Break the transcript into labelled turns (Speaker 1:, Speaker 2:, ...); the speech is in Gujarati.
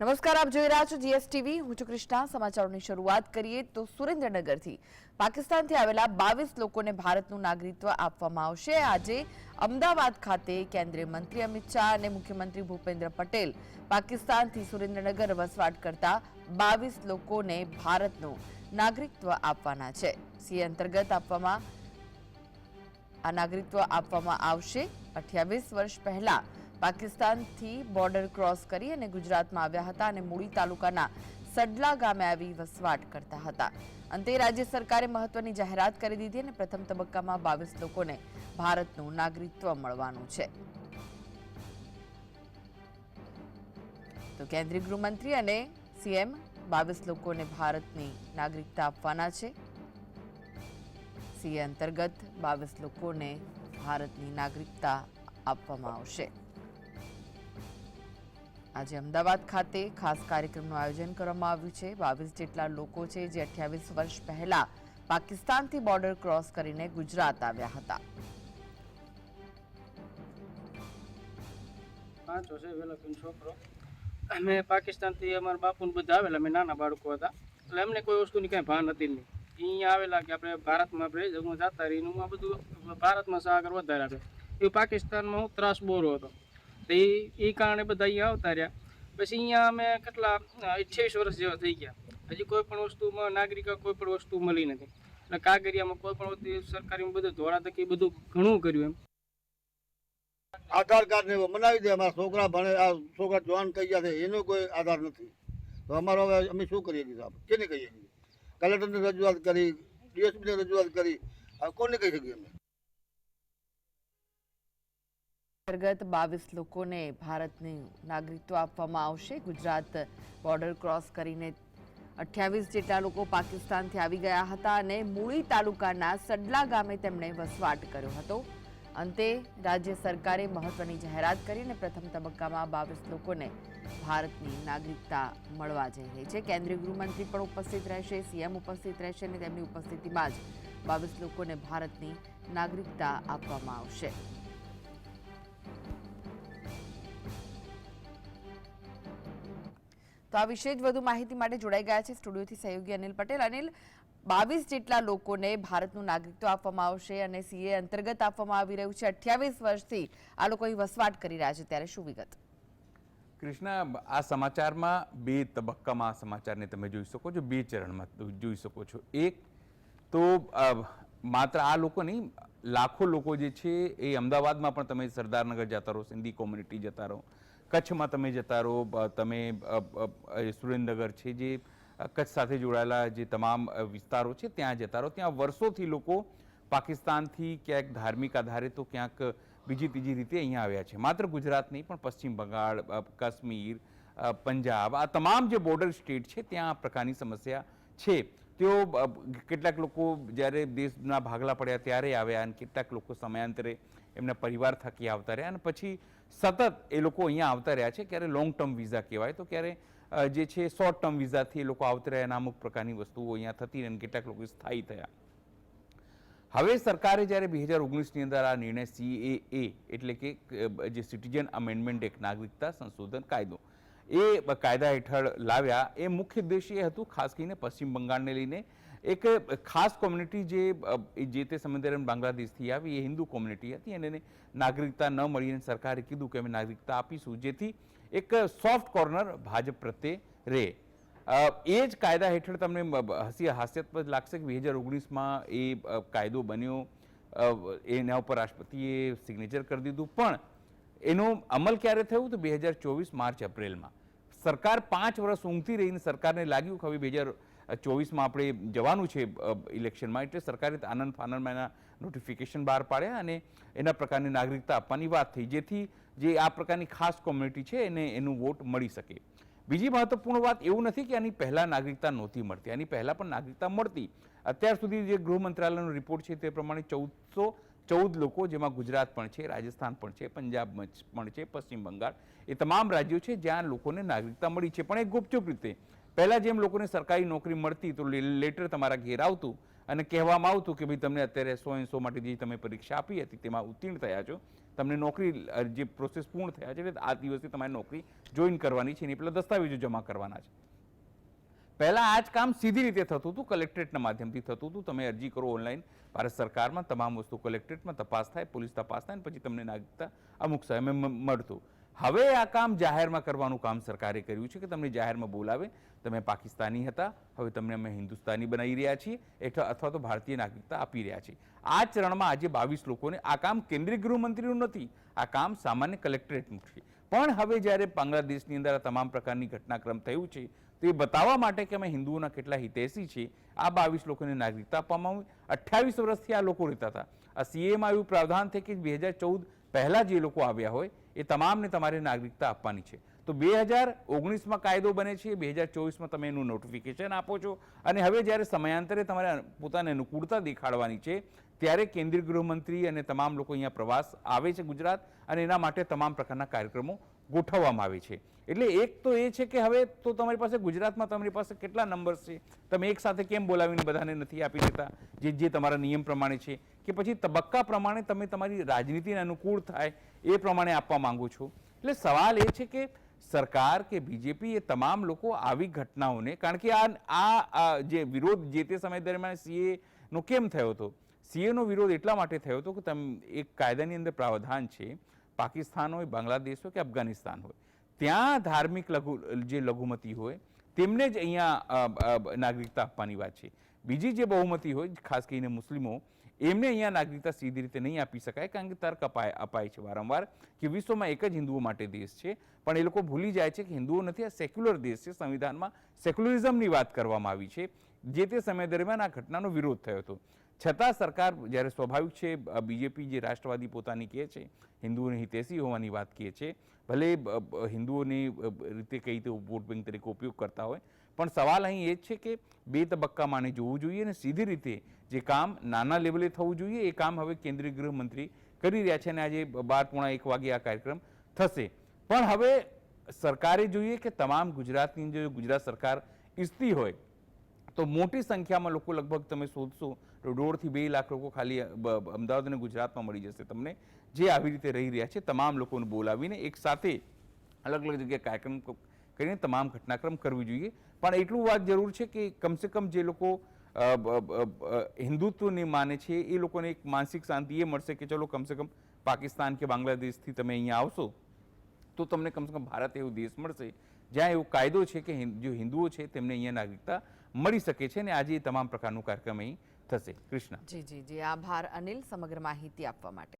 Speaker 1: નમસ્કાર, આપ જોઈ રહ્યા છો જીએસટીવી. હું છું કૃષ્ણા. સમાચારોની શરૂઆત કરીએ તો સુરેન્દ્રનગરથી. પાકિસ્તાનથી આવેલા બાવીસ લોકોને ભારતનું નાગરિકત્વ આપવામાં આવશે. આજે અમદાવાદ ખાતે કેન્દ્રીય મંત્રી અમિત શાહ અને મુખ્યમંત્રી ભૂપેન્દ્ર પટેલ પાકિસ્તાનથી સુરેન્દ્રનગર વસવાટ કરતા બાવીસ લોકોને ભારતનું નાગરિકત્વ આપવાના છે. સી અંતર્ગત આપવામાં આ નાગરિકત્વ આપવામાં આવશે. અઠ્યાવીસ વર્ષ પહેલા પાકિસ્તાનથી બોર્ડર ક્રોસ કરી અને ગુજરાતમાં આવ્યા હતા અને મૂળી તાલુકાના સડલા ગામે આવી વસવાટ કરતા હતા. અંતે રાજ્ય સરકારે મહત્વની જાહેરાત કરી દીધી અને પ્રથમ તબક્કામાં બાવીસ લોકોને ભારતનું નાગરિકત્વ મળવાનું છે. તો કેન્દ્રીય ગૃહમંત્રી અને સીએમ બાવીસ લોકોને ભારતની નાગરિકતા આપવાના છે. સીએ અંતર્ગત બાવીસ લોકોને ભારતની નાગરિકતા આપવામાં આવશે. આજે અમદાવાદ ખાતે ખાસ કાર્યક્રમનું આયોજન કરવામાં આવ્યું છે. બાવીસ જેટલા લોકો છે જે અઠ્યાવીસ વર્ષ પહેલા પાકિસ્તાનથી બોર્ડર ક્રોસ કરીને ગુજરાત આવ્યા હતા.
Speaker 2: પાંચો છે વેલો છોકરો. અમે પાકિસ્તાનથી અમારા બાપુ બધા આવેલા. અમે નાના બાળકો હતા. એટલે અમને કોઈ વસ્તુની કાંઈ ભાન હતી નહીં. અહીંયા આવેલા કે આપણે ભારતમાં આપણે જગમાં જતા રહીને બધું ભારતમાં સાગર વધારે આપણે એ પાકિસ્તાનમાં હું ત્રાસ બોરો હતો. તો એ એ કારણે બધા અહીંયા આવતા રહ્યા. પછી અહીંયા અમે કેટલા અઠ્યાવીસ વર્ષ જેવા થઈ ગયા. હજી કોઈ પણ વસ્તુમાં નાગરિકો કોઈ પણ વસ્તુ મળી નથી. એટલે કાગરિયામાં કોઈ પણ સરકારીમાં બધું ધોળા તકી બધું ઘણું કર્યું એમ.
Speaker 3: આધાર કાર્ડ ને બનાવી દે, અમારા છોકરા ભણે, આ છોકરા જવાન થઈ ગયા છે, એનો કોઈ આધાર નથી. તો અમારો હવે, અમે શું કરીએ છીએ સાહેબ? કેને કહીએ છીએ? કલેક્ટરને રજૂઆત કરી, ડીએસપીને રજૂઆત કરી. કોને કહી શકીએ અમે?
Speaker 1: અંતર્ગત બાવીસ લોકોને ભારતની નાગરિકત્વ આપવામાં આવશે. ગુજરાત બોર્ડર ક્રોસ કરીને અઠ્યાવીસ જેટલા લોકો પાકિસ્તાનથી આવી ગયા હતા અને મૂળી તાલુકાના સડલા ગામે તેમણે વસવાટ કર્યો હતો. અંતે રાજ્ય સરકારે મહત્વની જાહેરાત કરી અને પ્રથમ તબક્કામાં બાવીસ લોકોને ભારતની નાગરિકતા મળવા જઈ રહી છે. કેન્દ્રીય ગૃહમંત્રી પણ ઉપસ્થિત રહેશે, સીએમ ઉપસ્થિત રહેશે અને તેમની ઉપસ્થિતિમાં જ બાવીસ લોકોને ભારતની નાગરિકતા આપવામાં આવશે. તો આ વિશે જ વધુ માહિતી માટે જોડાઈ ગયા છે સ્ટુડિયોથી સહયોગી અનિલ પટેલ. અનિલ, બાવીસ જેટલા લોકોને ભારતનું નાગરિકત્વ આપવામાં આવશે અને સીએ અંતર્ગત આપવામાં આવી રહ્યું છે. અઠ્યાવીસ વર્ષથી આ લોકો અહીં વસવાટ કરી રહ્યા છે. ત્યારે શું વિગત?
Speaker 4: કૃષ્ણ, આ સમાચારમાં બે તબક્કામાં આ સમાચારને તમે જોઈ શકો છો. બે ચરણમાં જોઈ શકો છો. એક તો માત્ર આ લોકો નહીં લાખો લોકો જે છે એ અમદાવાદમાં પણ તમે સરદારનગર જતા રહો, સિંધી કોમ્યુનિટી જતા રહો, કચ્છમાં તમે જતા રહો તમે સુરેન્દ્રનગર છે જે કચ્છ સાથે જોડાયેલા જે તમામ વિસ્તારો છે ત્યાં જતા રહો. ત્યાં વર્ષોથી લોકો પાકિસ્તાનથી ક્યાંક ધાર્મિક આધારે તો ક્યાંક બીજી ત્રીજી રીતે અહીંયા આવ્યા છે. માત્ર ગુજરાત નહીં, પણ પશ્ચિમ બંગાળ કાશ્મીર પંજાબ, આ તમામ જે બોર્ડર સ્ટેટ છે, ત્યાં આ પ્રકારની સમસ્યા છે. તેઓ કેટલાક લોકો જ્યારે દેશના ભાગલા પડ્યા ત્યારે આવ્યા અને કેટલાક લોકો સમયાંતરે એમના પરિવાર થકી આવતા રહ્યા અને પછી સતત એ લોકો અહીંયા આવતા રહ્યા છે. ક્યારે લોંગ ટર્મ વિઝા કહેવાય તો ક્યારે જે છે શોર્ટ ટર્મ વિઝાથી એ લોકો આવતા રહ્યા અને અમુક પ્રકારની વસ્તુઓ અહીંયા થતી અને કેટલાક લોકો સ્થાયી થયા. હવે સરકારે જ્યારે બે હજાર ઓગણીસની અંદર આ નિર્ણય સીએએ એટલે કે જે સિટીઝન અમેન્ડમેન્ટ એક નાગરિકતા સંશોધન કાયદો એ કાયદા હેઠળ લાવ્યા. એ મુખ્ય ઉદ્દેશ એ હતું ખાસ કરીને પશ્ચિમ બંગાળને લઈને. એક ખાસ કોમ્યુનિટી જે જે તે સમય દરમિયાન બાંગ્લાદેશથી આવી, એ હિન્દુ કોમ્યુનિટી હતી અને એને નાગરિકતા ન મળીને સરકારે કીધું કે અમે નાગરિકતા આપીશું. જેથી એક સોફ્ટ કોર્નર ભાજપ પ્રત્યે રહે. એ જ કાયદા હેઠળ તમને હસી, હાસ્યાસ્પદ લાગશે કે બે હજાર ઓગણીસમાં એ કાયદો બન્યો. એના ઉપર રાષ્ટ્રપતિએ સિગ્નેચર કરી દીધું. પણ એનો અમલ ક્યારે થયું તો બે હજાર ચોવીસ માર્ચ એપ્રિલમાં. સરકાર પાંચ વર્ષ ઊંઘતી રહીને સરકારને લાગ્યું કે હવે બે હજાર ચોવીસમાં આપણે જવાનું છે ઇલેક્શનમાં, એટલે સરકારે આનંદ ફાનંદમાં એના નોટિફિકેશન બહાર પાડ્યા અને એના પ્રકારની નાગરિકતા આપવાની વાત થઈ, જેથી જે આ પ્રકારની ખાસ કોમ્યુનિટી છે એને એનું વોટ મળી શકે. બીજી મહત્વપૂર્ણ વાત એવું નથી કે આની પહેલાં નાગરિકતા નહોતી મળતી. આની પહેલાં પણ નાગરિકતા મળતી. અત્યાર સુધી જે ગૃહ મંત્રાલયનો રિપોર્ટ છે તે પ્રમાણે ચૌદસો ચૌદ લોકો, જેમાં ગુજરાત પણ છે, રાજસ્થાન પણ છે, પંજાબ પણ છે, પશ્ચિમ બંગાળ, એ તમામ રાજ્યો છે જ્યાં લોકોને નાગરિકતા મળી છે. પણ એ ગુપચુપ રીતે, પહેલાં જેમ લોકોને સરકારી નોકરી મળતી તો લેટર તમારા ઘેર આવતું અને કહેવામાં આવતું કે ભાઈ તમને અત્યારે સો એસો માટે જે તમે પરીક્ષા આપી હતી તેમાં ઉત્તીર્ણ થયા છો. તમને નોકરી જે પ્રોસેસ પૂર્ણ થયા છે, એટલે આ દિવસે તમારે નોકરી જોઈન કરવાની છે, એની પેલા દસ્તાવેજો જમા કરવાના છે. પહેલા આ જ કામ સીધી રીતે થતું હતું, કલેક્ટરેટના માધ્યમથી થતું હતું. તમે અરજી કરો ઓનલાઈન. ભારત સરકારમાં તમામ વસ્તુ કલેક્ટરેટમાં તપાસ થાય, પોલીસ તપાસ થાય પછી તમને નાગરિકતા અમુક સમયે મળતું. હવે આ કામ જાહેરમાં કરવાનું કામ સરકારે કર્યું છે કે તમને જાહેરમાં બોલાવે, તમે પાકિસ્તાની હતા, હવે તમને અમે હિન્દુસ્તાની બનાવી રહ્યા છીએ એટલે અથવા તો ભારતીય નાગરિકતા આપી રહ્યા છીએ. આ ચરણમાં આજે બાવીસ લોકોને આ કામ કેન્દ્રીય ગૃહમંત્રીનું નથી, આ કામ સામાન્ય કલેક્ટરેટનું છે. પણ હવે જ્યારે બાંગ્લાદેશની અંદર આ તમામ પ્રકારની ઘટનાક્રમ થયું છે તો એ બતાવવા માટે કે અમે હિન્દુઓના કેટલા હિતેશી છે આ બાવીસ લોકોને નાગરિકતા આપવામાં આવી. અઠ્યાવીસ વર્ષથી આ લોકો રહેતા હતા. આ સીએમાં એવું પ્રાવધાન છે કે બે હજાર ચૌદ પહેલાં જે લોકો આવ્યા હોય, એ તમામને તમારે નાગરિકતા આપવાની છે. તો બે હજાર ઓગણીસમાં કાયદો બને છે, બે હજાર ચોવીસમાં તમે એનું નોટિફિકેશન આપો છો. અને હવે જ્યારે સમયાંતરે તમારે પોતાને અનુકૂળતા દેખાડવાની છે, ત્યારે કેન્દ્રીય ગૃહમંત્રી અને તમામ લોકો અહીંયા પ્રવાસ આવે છે ગુજરાત અને એના માટે તમામ પ્રકારના કાર્યક્રમો ગોઠવવામાં આવે છે. એટલે એક તો એ છે કે હવે તો તમારી પાસે ગુજરાતમાં તમારી પાસે કેટલા નંબર્સ છે? તમે એક સાથે કેમ બોલાવીને બધાને નથી આપી દેતા? જે જે તમારા નિયમ પ્રમાણે છે કે પછી તબક્કા પ્રમાણે તમે તમારી રાજનીતિને અનુકૂળ થાય એ પ્રમાણે આપવા માંગો છો? એટલે સવાલ એ છે કે સરકાર કે બીજેપી એ તમામ લોકો આવી ઘટનાઓને, કારણ કે આ આ જે વિરોધ જે તે સમય દરમિયાન સીએ નો કેમ થયો હતો? સીએનો વિરોધ એટલા માટે થયો હતો કે તમે એક કાયદાની અંદર પ્રાવધાન છે, પાકિસ્તાન હોય, બાંગ્લાદેશ હોય કે અફઘાનિસ્તાન હોય. ત્યાં ધાર્મિક લઘુ જે લઘુમતી હોય, તેમને જ અહીંયા નાગરિકતા આપવાની વાત છે. બીજી જે બહુમતી હોય, ખાસ કરીને મુસ્લિમો એમને અહીંયા નાગરિકતા સીધી રીતે નહીં આપી શકાય, કારણ કે તર્ક અપાય અપાય છે વારંવાર કે વિશ્વમાં એક જ હિન્દુઓ માટે દેશ છે. પણ એ લોકો ભૂલી જાય છે કે હિન્દુઓ નથી, આ સેક્યુલર દેશ છે. સંવિધાનમાં સેક્યુલરિઝમની વાત કરવામાં આવી છે. જે તે સમય દરમિયાન આ ઘટનાનો વિરોધ થયો હતો. છતાં સરકાર જ્યારે સ્વાભાવિક છે બીજેપી જે રાષ્ટ્રવાદી પોતાની કહે છે, હિન્દુઓની હિતેશી હોવાની વાત કહે છે, ભલે હિન્દુઓની રીતે કઈ રીતે વોટ બેંક તરીકે ઉપયોગ કરતા હોય પણ સવાલ અહીં એ જ છે કે બે તબક્કામાં આને જોવું જોઈએ અને સીધી રીતે જે કામ નાના લેવલે થવું જોઈએ એ કામ હવે કેન્દ્રીય ગૃહમંત્રી કરી રહ્યા છે અને આજે બાર પોણા એક વાગે આ કાર્યક્રમ થશે. પણ હવે સરકારે જોઈએ કે તમામ ગુજરાતની જો ગુજરાત સરકાર ઈચ્છતી હોય, તો મોટી સંખ્યામાં લોકો લગભગ તમે શોધશો, તો દોઢથી બે લાખ લોકો ખાલી અમદાવાદ અને ગુજરાતમાં મળી જશે. તમને જે આવી રીતે રહી રહ્યા છે, તમામ લોકોને બોલાવીને એક સાથે અલગ અલગ જગ્યાએ કાર્યક્રમ કરીને તમામ ઘટનાક્રમ કરવી જોઈએ. પણ એટલું વાત જરૂર છે કે કમસે કમ જે લોકો હિન્દુત્વને માને છે, એ લોકોને એક માનસિક શાંતિ એ મળશે કે ચલો કમસે કમ પાકિસ્તાન કે બાંગ્લાદેશથી તમે અહીંયા આવશો, તો તમને કમસે કમ ભારત એવો દેશ મળશે, જ્યાં એવો કાયદો છે કે જો હિન્દુઓ છે તેમને અહીંયા નાગરિકતા મળી શકે છે અને આજે તમામ પ્રકારનું કાર્યક્રમ અહીં થશે. કૃષ્ણ.
Speaker 1: જી જી જી. આભાર અનિલ, સમગ્ર માહિતી આપવા માટે.